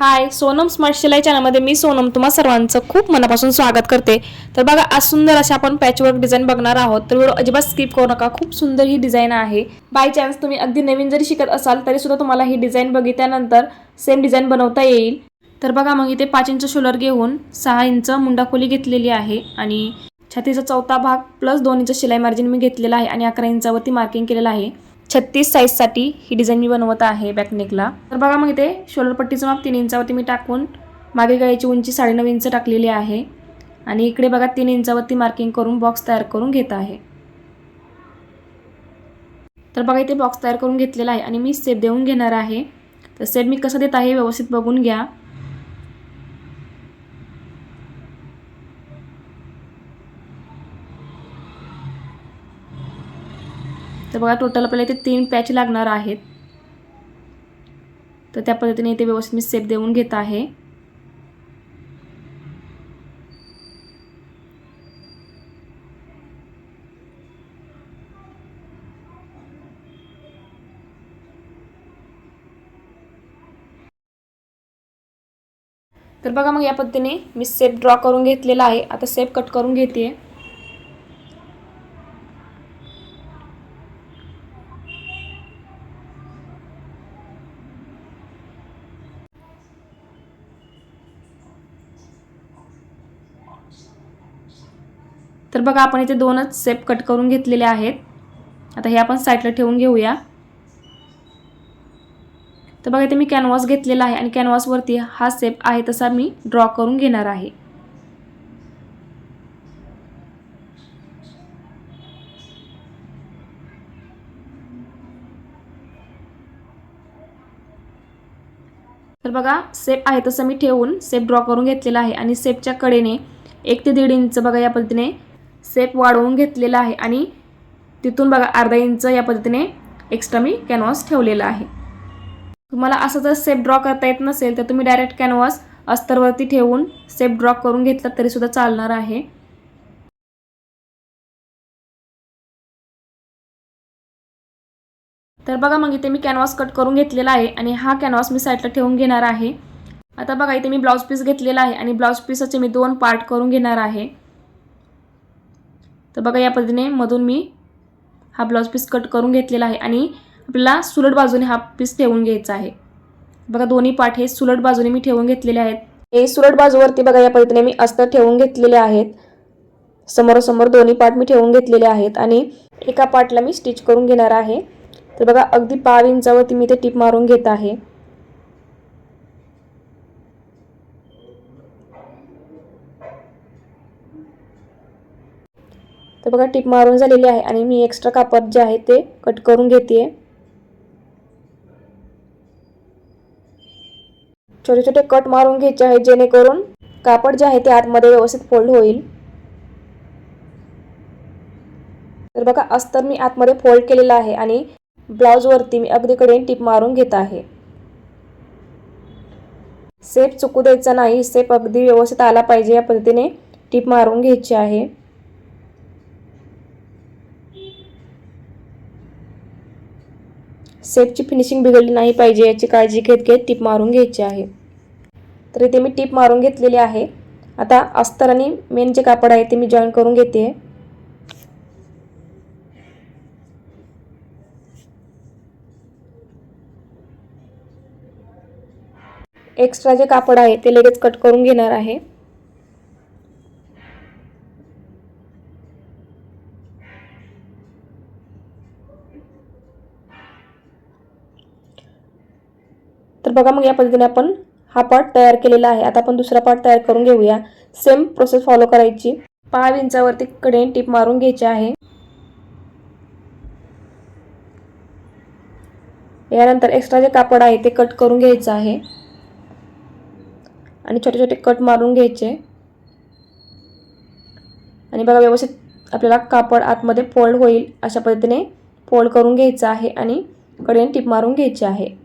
हाय Sonam smart शिलाई चॅनलमध्ये मी सोनम तुम्हा सर्वांचं खूप मनापासून स्वागत करते. तर बघा आज सुंदर अशा आपण पॅचवर्क डिझाईन बघणार आहोत. तर व्हिडिओ अजिबात स्किप करू नका. खूप सुंदर ही डिझाईन आहे. बाय चान्स तुम्ही अगदी नवीन जरी शिकत असाल तरी सुद्धा तुम्हाला ही डिझाईन बघितल्यानंतर सेम डिझाईन बनवता येईल. तर बघा मग इथे पाच इंच शोलर घेऊन सहा इंच मुंडाखोली घेतलेली आहे आणि छातीचा चौथा भाग प्लस दोन इंच शिलाई मार्जिन मी घेतलेला आहे आणि अकरा इंचावरती मार्किंग केलेलं आहे. छत्तीस साईजसाठी ही डिझाईन मी बनवत आहे बॅकनेकला तर बघा मग इथे शोल्डर पट्टीचं माप तीन इंचावरती मी टाकून मागे गळ्याची उंची साडेनऊ इंच टाकलेली आहे. आणि इकडे बघा तीन इंचावरती मार्किंग करून बॉक्स तयार करून घेत आहे. तर बघा इथे बॉक्स तयार करून घेतलेला आहे आणि मी सेप देऊन घेणार आहे. तर सेप मी कसं देत आहे व्यवस्थित बघून घ्या. तर बघा टोटल आपल्याला इथे तीन पॅच लागणार आहेत. तर त्या पद्धतीने इथे व्यवस्थित मी सेप देऊन घेत आहे. तर बघा मग या पद्धतीने मी सेप ड्रॉ करून घेतलेला आहे. आता सेप कट करून घेते तर बघा आपण इथे दोनच सेप कट करून घेतलेले आहेत. आता हे आपण साईडला ठेवून घेऊया. तर बघा इथे मी कॅनव्हास घेतलेला आहे आणि कॅनव्हासवरती हा सेप आहे तसा मी ड्रॉ करून घेणार आहे. तर बघा सेप आहे तसं मी ठेवून सेप ड्रॉ करून घेतलेला आहे आणि सेपच्या कडेने एक ते दीड इंच बघा या पद्धतीने सेप वाढवून घेतलेला आहे. आणि तिथून बघा अर्धा इंच या पद्धतीने एक्स्ट्रा मी कॅनव्हास ठेवलेला आहे. तुम्हाला असं जर सेप ड्रॉ करता येत नसेल तर तुम्ही डायरेक्ट कॅनव्हास अस्तरवरती ठेवून सेप ड्रॉ करून घेतला तरीसुद्धा चालणार आहे. तर बघा मग इथे मी कॅनव्हास कट करून घेतलेला आहे आणि हा कॅनव्हास मी साईडला ठेवून घेणार आहे. आता बघा इथे मी ब्लाऊज पीस घेतलेला आहे आणि ब्लाऊज पीसचे मी दोन पार्ट करून घेणार आहे. तर बघा या पद्धतीने मधून मी हा ब्लाऊज पीस कट करून घेतलेला आहे आणि आपल्याला सुलट बाजूने हा पीस ठेवून घ्यायचा आहे. बघा दोन्ही पाठ हे सुलट बाजूने मी ठेवून घेतलेले आहेत. हे सुलट बाजूवरती बघा या पद्धतीने मी अस्तर ठेवून घेतलेले आहेत. समोरासमोर दोन्ही पाठ मी ठेवून घेतलेले आहेत आणि एका पाटला मी स्टिच करून घेणार आहे. तर बघा अगदी पाव इंचावरती मी ते टिप मारून घेत आहे. तर बघा टिप मारून झालेली आहे आणि मी एक्स्ट्रा कापड जे आहे ते कट करून घेते छोटे छोटे कट मारून घ्यायचे आहे जेणेकरून कापड जे आहे ते आतमध्ये व्यवस्थित फोल्ड होईल. तर बघा अस्तर मी आतमध्ये फोल्ड केलेला आहे आणि ब्लाऊजवरती मी अगदीकडे टिप मारून घेत आहे. सेप चुकू द्यायचा नाही सेप अगदी व्यवस्थित आला पाहिजे या पद्धतीने टिप मारून घ्यायची आहे. सेपची फिनिशिंग बिघडली नाही पाहिजे याची काळजी घेत घेत टीप मारून घ्यायची आहे. तर इथे मी टीप मारून घेतलेली आहे. आता अस्तर आणि मेन जे कापड आहे ते मी जॉईन करून घेते. एक्स्ट्रा जे कापड आहे ते लगेच कट करून घेणार आहे. तर बघा मग या पद्धतीने आपण हा पार्ट तयार केलेला आहे. आता आपण दुसरा पार्ट तयार करून घेऊया. सेम प्रोसेस फॉलो करायची. पाव इंचावरती कडे टिप मारून घ्यायची आहे. यानंतर एक्स्ट्रा जे कापड आहे ते कट करून घ्यायचं आहे. आणि छोटे छोटे कट मारून घ्यायचे. आणि बघा व्यवस्थित आपल्याला कापड आतमध्ये फोल्ड होईल अशा पद्धतीने फोल्ड करून घ्यायचं आहे आणि कडेने टिप मारून घ्यायची आहे.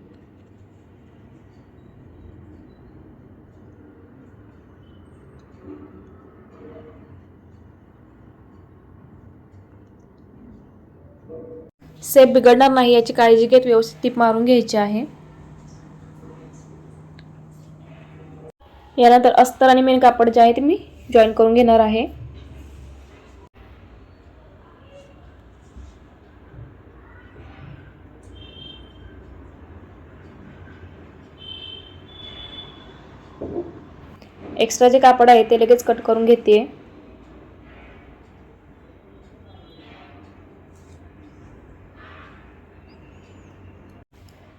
सेप बिघडणार नाही याची काळजी घेत व्यवस्थित टीप मारून घ्यायची आहे. यानंतर अस्तर आणि मेन कापड जे आहे ते मी जॉईन करून घेणार आहे. एक्स्ट्रा जे कापड आहे ते लगेच कट करून घेते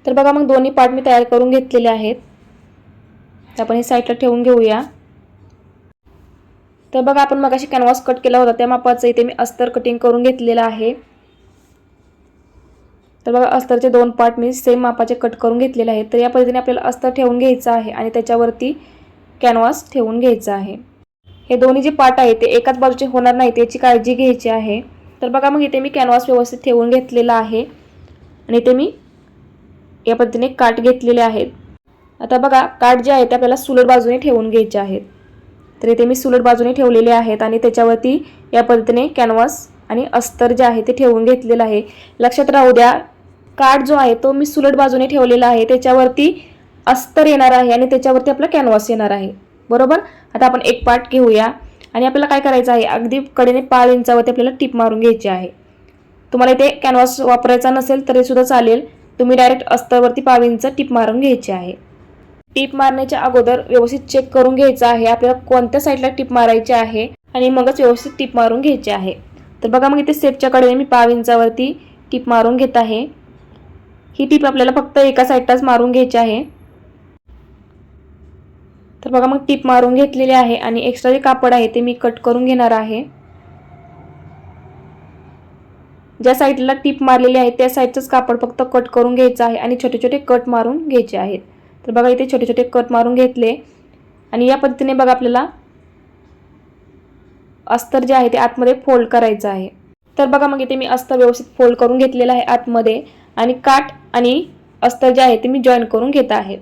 तर बघा मग दोन्ही पार्ट मी तयार करून घेतलेले आहेत. तर आपण हे साईडला ठेवून घेऊया. तर बघा आपण मगाशी कॅनव्हास कट केला होता त्या मापाचं इथे मी अस्तर कटिंग करून घेतलेलं आहे. तर बघा अस्तरचे दोन पार्ट मी सेम मापाचे कट करून घेतलेले आहेत. तर या पद्धतीने आपल्याला अस्तर ठेवून घ्यायचं आहे आणि त्याच्यावरती कॅनव्हास ठेवून घ्यायचं आहे. हे दोन्ही जे पार्ट आहे ते एकाच बाजूचे होणार नाहीत याची काळजी घ्यायची आहे. तर बघा मग इथे मी कॅनव्हास व्यवस्थित ठेवून घेतलेला आहे. आणि इथे मी या पद्धतीने काट घेतलेले आहेत. आता बघा काट जे आहे ते आपल्याला सुलट बाजूने ठेवून घ्यायचे आहेत. तर इथे मी सुलट बाजूने ठेवलेले आहेत आणि त्याच्यावरती या पद्धतीने कॅनव्हास आणि अस्तर जे आहे ते ठेवून घेतलेलं आहे. लक्षात राहू द्या काठ जो आहे तो मी सुलट बाजूने ठेवलेला आहे. त्याच्यावरती अस्तर येणार आहे आणि त्याच्यावरती आपला कॅनव्हास येणार आहे. बरोबर? आता आपण एक पार्ट घेऊया. आणि आपल्याला काय करायचं आहे? अगदी कडेने पाळ इंचावरती आपल्याला टिप मारून घ्यायची आहे. तुम्हाला इथे कॅनव्हास वापरायचा नसेल तरी सुद्धा चालेल. तुम्ही डायरेक्ट अस्तरवरती पावींचं टीप मारून घ्यायची आहे. टीप मारण्याच्या अगोदर व्यवस्थित चेक करून घ्यायचं आहे. आपल्याला कोणत्या साईडला टीप मारायची आहे आणि मगच व्यवस्थित टीप मारून घ्यायची आहे. तर बघा मग इथे सेफच्या कडेने मी पाव इंचावरती टीप मारून घेत आहे. ही टीप आपल्याला फक्त एका साईडलाच मारून घ्यायची आहे. तर बघा मग टीप मारून घेतलेली आहे आणि एक्स्ट्रा जे कापड आहे ते मी कट करून घेणार आहे. ज्या साईडला टीप मारलेली आहे त्या साईडचंच कापड फक्त कट करून घ्यायचं आहे आणि छोटे छोटे कट मारून घ्यायचे आहेत. तर बघा इथे छोटे छोटे कट मारून घेतले. आणि या पद्धतीने बघा आपल्याला अस्तर जे आहे ते आतमध्ये फोल्ड करायचं आहे. तर बघा मग इथे मी अस्तर व्यवस्थित फोल्ड करून घेतलेलं आहे आतमध्ये. आणि काठ आणि अस्तर जे आहे ते मी जॉईन करून घेत आहे.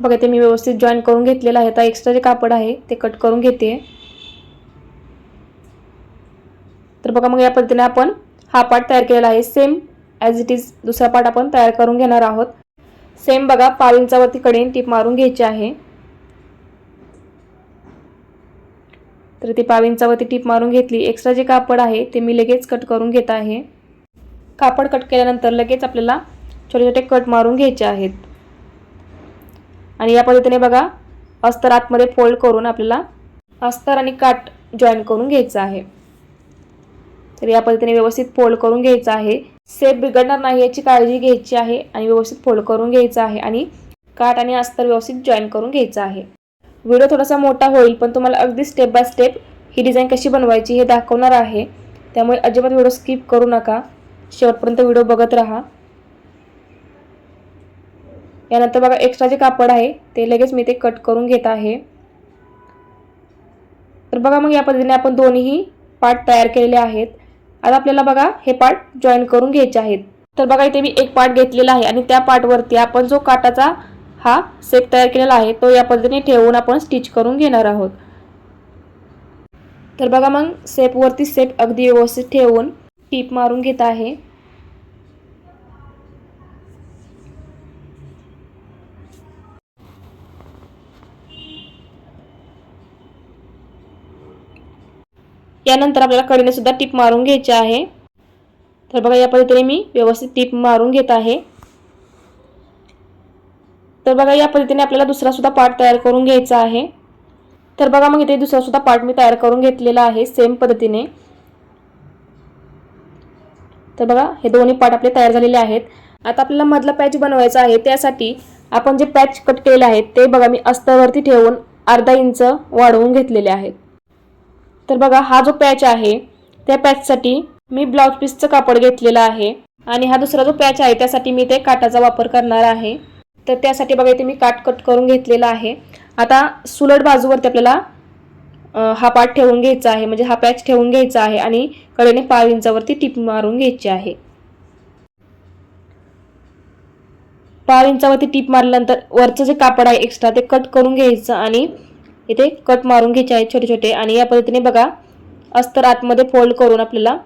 बघा ते मी व्यवस्थित जॉईन करून घेतलेलं आहे. आता एक्स्ट्रा जे कापड आहे ते कट करून घेते. तर बघा मग या पद्धतीने आपण हा पार्ट तयार केलेला आहे. सेम ॲज इट इज दुसरा पार्ट आपण तयार करून घेणार आहोत. सेम बघा पाव इंचावरती कडेन टीप मारून घ्यायची आहे. तर ती पाव इंचावरती टीप मारून घेतली. एक्स्ट्रा जे कापड आहे ते मी लगेच कट करून घेत आहे. कापड कट केल्यानंतर लगेच आपल्याला छोटे छोटे कट मारून घ्यायचे आहेत. आणि या पद्धतीने बघा अस्तर आतमध्ये फोल्ड करून आपल्याला अस्तर आणि काट जॉईन करून घ्यायचं आहे. तर या पद्धतीने व्यवस्थित फोल्ड करून घ्यायचं आहे. सेप बिघडणार नाही याची काळजी घ्यायची आहे आणि व्यवस्थित फोल्ड करून घ्यायचं आहे आणि काट आणि अस्तर व्यवस्थित जॉईन करून घ्यायचं आहे. व्हिडिओ थोडासा मोठा होईल पण तुम्हाला अगदी स्टेप बाय स्टेप ही डिझाईन कशी बनवायची हे दाखवणार आहे. त्यामुळे अजिबात व्हिडिओ स्किप करू नका. शेवटपर्यंत व्हिडिओ बघत राहा. यानंतर बघा एक्स्ट्रा जे कापड आहे ते लगेच मी ते कट करून घेत आहे. तर बघा मग या पद्धतीने आपण दोन्हीही पार्ट तयार केलेले आहेत. आता आपल्याला बघा हे पार्ट जॉईन करून घ्यायचे आहेत. तर बघा इथे मी एक पार्ट घेतलेला आहे आणि त्या पार्टवरती आपण जो काटाचा हा सेप तयार केलेला आहे तो या पद्धतीने ठेवून आपण स्टिच करून घेणार आहोत. तर बघा मग सेपवरती सेप अगदी व्यवस्थित ठेवून टीप मारून घेत आहे. त्यानंतर आपल्याला कडीने सुद्धा टीप मारून घ्यायची आहे. तर बघा या पद्धतीने मी व्यवस्थित टीप मारून घेत आहे. तर बघा या पद्धतीने आपल्याला दुसरा सुद्धा पार्ट तयार करून घ्यायचा आहे. तर बघा मग इथे दुसरा सुद्धा पार्ट मी तयार करून घेतलेला आहे सेम पद्धतीने. तर बघा हे दोन्ही पार्ट आपले तयार झालेले आहेत. आता आपल्याला मधला पॅच बनवायचा आहे त्यासाठी आपण जे पॅच कट केलेले आहेत ते बघा मी अस्तरवरती ठेवून अर्धा इंच वाढवून घेतलेले आहेत. तर बघा हा जो पॅच आहे त्या पॅचसाठी मी ब्लाऊज पीसचं कापड घेतलेलं आहे. आणि हा दुसरा जो पॅच आहे त्यासाठी मी ते काटाचा वापर करणार आहे. तर त्यासाठी बघा इथे मी काट कट करून घेतलेला आहे. आता सुलट बाजूवरती आपल्याला हा पाट ठेवून घ्यायचा आहे. म्हणजे हा पॅच ठेवून घ्यायचा आहे आणि कडेने पाव इंचावरती टिप मारून घ्यायची आहे. पाव इंचावरती टीप मारल्यानंतर वरचं जे कापड आहे एक्स्ट्रा ते कट करून घ्यायचं आणि इथे कट मारून घ्यायचे आहेत छोटे छोटे. आणि या पद्धतीने बघा अस्तर आतमध्ये फोल्ड करून आपल्याला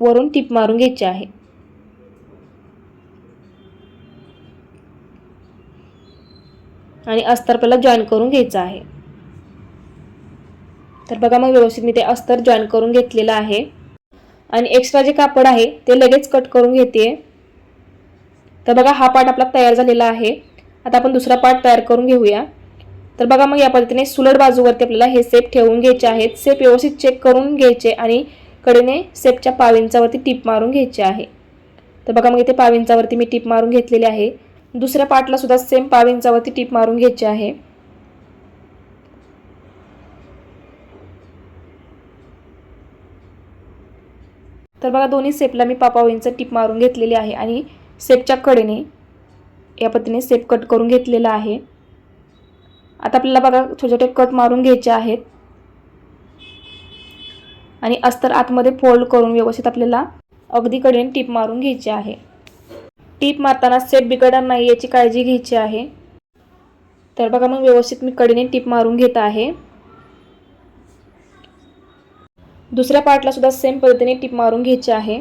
वरून टिप मारून घ्यायची आहे. आणि अस्तर आपल्याला जॉईन करून घ्यायचं आहे. तर बघा मग व्यवस्थित मी ते अस्तर जॉईन करून घेतलेलं आहे. आणि एक्स्ट्रा जे कापड आहे ते लगेच कट करून घेते तर बघा हा पार्ट आपला तयार झालेला आहे. आता आपण दुसरा पार्ट तयार करून घेऊया. तर बघा मग या पद्धतीने सुलट बाजूवरती आपल्याला हे सेप ठेवून घ्यायचे आहेत. सेप व्यवस्थित चेक करून घ्यायचे आणि कडेने सेपच्या पाविंचावरती टीप मारून घ्यायचे आहे. तर बघा मग इथे पाविंचावरती मी टीप मारून घेतलेली आहे. दुसऱ्या पार्टला सुद्धा सेम पाविंचावरती टीप मारून घ्यायची आहे. तर बघा दोन्ही सेपला मी पापाव टिप टीप मारून घेतलेली आहे आणि सेपच्या कडेने या पद्धतीने सेप कट करून घेतलेला आहे. आता आपल्याला बघा छोटे छोटे कट मारून घ्यायचे आहेत. आणि अस्तर आतमध्ये फोल्ड करून व्यवस्थित आपल्याला अगदी कडेने टीप मारून घ्यायची आहे. टीप मारताना सेप बिघडणार नाही याची काळजी घ्यायची आहे. तर बघा मग व्यवस्थित मी कडेने टीप मारून घेत आहे. दुसऱ्या पार्टला सुद्धा सेम पद्धतीने टीप मारून घ्यायची आहे.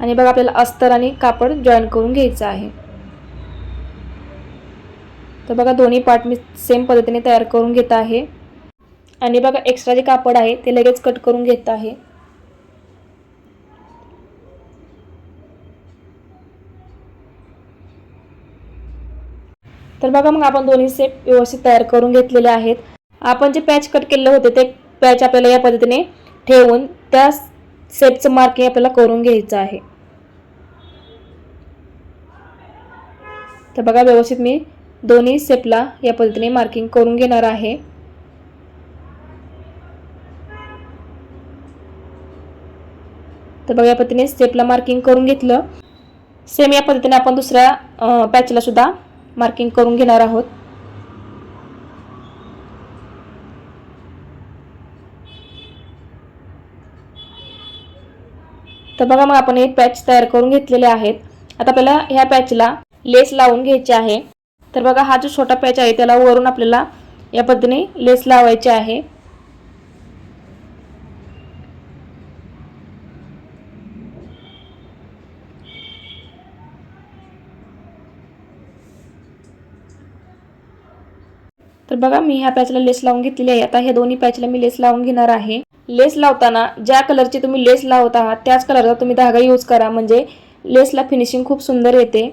आणि बघा आपल्याला अस्तर आणि कापड जॉईन करून घ्यायचं आहे. तर बघा दोन्ही पार्ट मी सेम पद्धतीने तयार करून घेत आहे. आणि बघा एक्स्ट्रा जे कापड आहे ते लगेच कट करून घेत आहे. तर बघा मग आपण दोन्ही सेप व्यवस्थित तयार करून घेतलेले आहेत. आपण जे पॅच कट केलेले होते ते पॅच आपल्याला या पद्धतीने ठेवून त्या सेपचं मार्किंग आपल्याला करून घ्यायचं आहे. तर बघा व्यवस्थित मी दोन्ही सेपला या पद्धतीने मार्किंग करून घेणार आहे. तर बघा या पद्धतीने स्टेपला मार्किंग करून घेतलं. सेम या पद्धतीने आपण दुसऱ्या पॅचला सुद्धा मार्किंग करून घेणार आहोत. तर बघा मग आपण हे पॅच तयार करून घेतलेले आहेत. आता आपल्याला ह्या पॅचला लेस लावून घ्यायची आहे. तर बघा हा जो छोटा पॅच आहे त्याला वरून आपल्याला या पद्धतीने लेस लावायची आहे. तर बघा मी ह्या पॅचला लेस लावून घेतलेली आहे. आता ह्या दोन्ही पॅचला मी लेस लावून घेणार आहे. लेस लावताना ज्या कलरची तुम्ही लेस लावत आहात त्याच कलरचा तुम्ही धागा यूज करा. म्हणजे लेसला फिनिशिंग खूप सुंदर येते.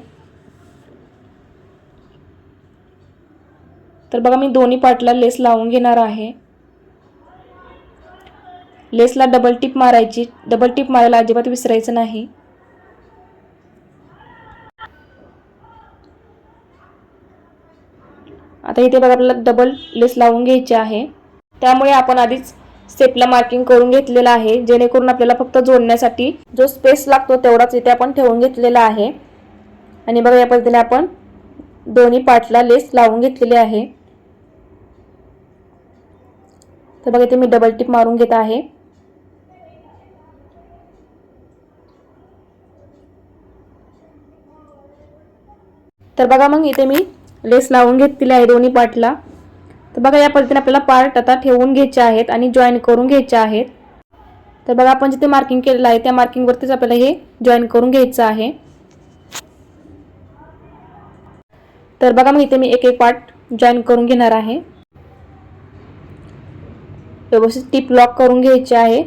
तर बघा मी दोन्ही पार्टला लेस लावून घेणार आहे. लेसला डबल टिप मारायची. डबल टिप मारायला अजिबात विसरायचं नाही. आता इथे बघा आपल्याला डबल लेस लावून घ्यायची आहे. त्यामुळे आपण आधीच स्टेपला मार्किंग करून घेतलेलं आहे. जेणेकरून आपल्याला फक्त जोडण्यासाठी जो स्पेस लागतो तेवढाच इथे आपण ठेवून घेतलेला आहे. आणि बघा या पद्धतीने आपण दोन्ही पार्टला लेस लावून घेतलेली आहे. तर बघा इथे मी डबल टिप मारून घेत आहे. तर बघा मग इथे मी लेस लावून घेतलेली आहे दोन्ही पार्टला. तर बघा या पद्धतीने आपल्याला पार्ट आता ठेवून घ्यायचे आहेत आणि जॉईन करून घ्यायचे आहेत. तर बघा आपण जिथे मार्किंग केलेलं आहे त्या मार्किंगवरतीच आपल्याला हे जॉईन करून घ्यायचं आहे. तर बघा मग इथे मी एक एक पार्ट जॉईन करून घेणार आहे. व्यवस्थित टीप लॉक करून घ्यायची आहे.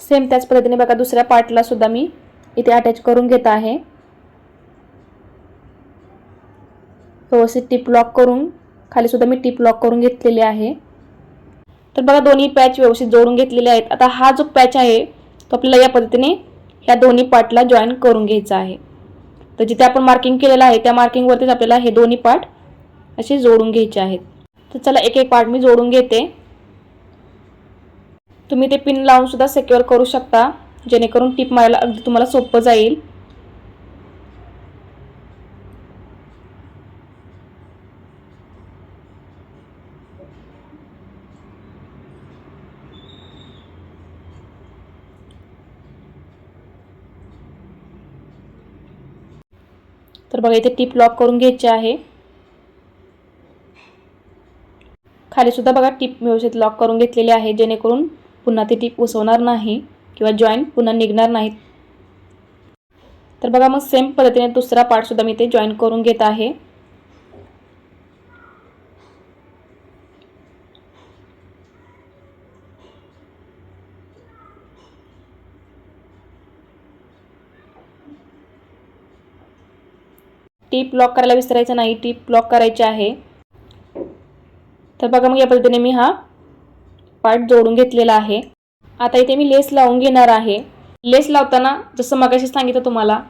सेम त्याच पद्धतीने बघा दुसऱ्या पार्टला सुद्धा मी इथे अटॅच करून घेत आहे. व्यवस्थित टीप लॉक करून खाली सुद्धा मी टीप लॉक करून घेतलेली आहे. तर बघा दोन्ही पॅच व्यवस्थित जोडून घेतलेले आहेत. आता हा जो पॅच आहे तो आपल्याला या पद्धतीने ह्या दोन्ही पार्टला जॉईन करून घ्यायचा आहे. तर जिथे आपण मार्किंग केलेलं आहे त्या मार्किंगवरतीच आपल्याला हे दोन्ही पार्ट असे जोडून घ्यायचे आहेत. तर चला एक एक पार्ट मी जोडून घेते. तुम्ही ते पिन लावून सुद्धा सेक्युअर करू शकता. जेणेकरून टीप मारायला अगदी तुम्हाला सोपं जाईल. तर बघा इथे टीप लॉक करून घ्यायची आहे. खालीसुद्धा बघा टीप व्यवस्थित लॉक करून घेतलेली आहे जेणेकरून पुन्हा ती टीप उसवणार नाही किंवा जॉईन पुन्हा निघणार नाहीत. तर बघा मग सेम पद्धतीने दुसरा पार्टसुद्धा मी ते जॉईन करून घेत आहे. टीप लॉक करायला विसरायचं नाही टीप लॉक करायची आहे. तर बघा मग या पद्धतीने मी हा पार्ट जोडून घेतलेला आहे. आता इथे मी लेस लावून घेणार आहे. लेस लावताना जसं मगाशी सांगितलं तुम्हाला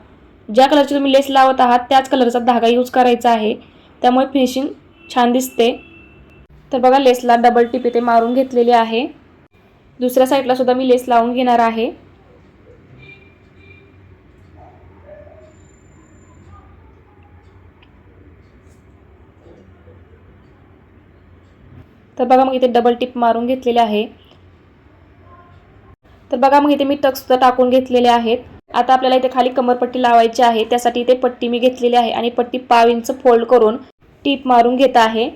ज्या कलरची तुम्ही लेस लावत आहात त्याच कलरचा धागा यूज करायचा आहे. त्यामुळे फिनिशिंग छान दिसते. तर बघा लेसला डबल टिप इथे मारून घेतलेली आहे. दुसऱ्या साईडला सुद्धा मी लेस लावून घेणार आहे. तर बघा मग इथे डबल टिप मारून घेतलेले आहे. तर बघा मग इथे मी टक्सुद्धा टाकून घेतलेले आहेत. आता आपल्याला इथे खाली कमरपट्टी लावायची आहे. त्यासाठी इथे पट्टी मी घेतलेली आहे आणि पट्टी पाव इंच फोल्ड करून टीप मारून घेत आहे.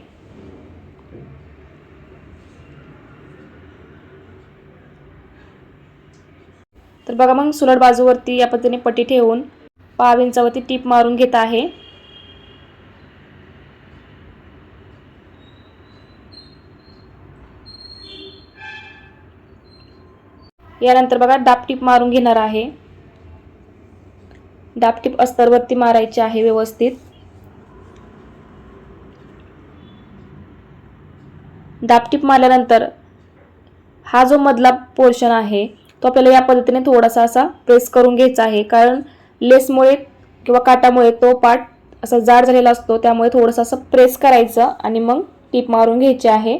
तर बघा मग सुलट बाजूवरती या पद्धतीने पट्टी ठेवून पाव इंचावरती टीप मारून घेत आहे. यानंतर बघा डापटीप मारून घेणार आहे. डापटीप अस्तरवरती मारायची आहे व्यवस्थित. डापटीप मारल्यानंतर हा जो मधला पोर्शन आहे तो आपल्याला या पद्धतीने थोडासा असा प्रेस करून घ्यायचा आहे. कारण लेसमुळे किंवा काटामुळे तो पार्ट असा जाड झालेला असतो त्यामुळे थोडंसं असं प्रेस करायचं आणि मग टीप मारून घ्यायची आहे.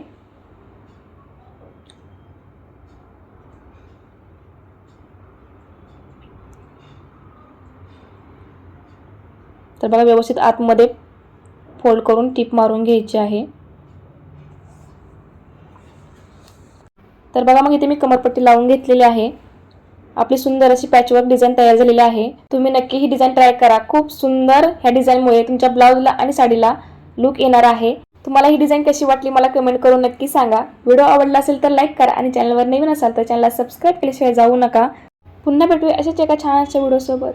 तर बघा व्यवस्थित आतमध्ये फोल्ड करून टीप मारून घ्यायची आहे. तर बघा मग इथे मी कमरपट्टी लावून घेतलेली आहे. आपली सुंदर अशी पॅचवर्क डिझाईन तयार झालेली आहे. तुम्ही नक्की ही डिझाईन ट्राय करा. खूप सुंदर ह्या डिझाईनमुळे तुमच्या ब्लाऊजला आणि साडीला लुक येणार आहे. तुम्हाला ही डिझाईन कशी वाटली मला कमेंट करून नक्की सांगा. व्हिडिओ आवडला असेल तर लाईक करा आणि चॅनलवर नवीन असाल तर चॅनलला सबस्क्राईब केल्याशिवाय जाऊ नका. पुन्हा भेटूया अशाच एका छान अशा व्हिडिओसोबत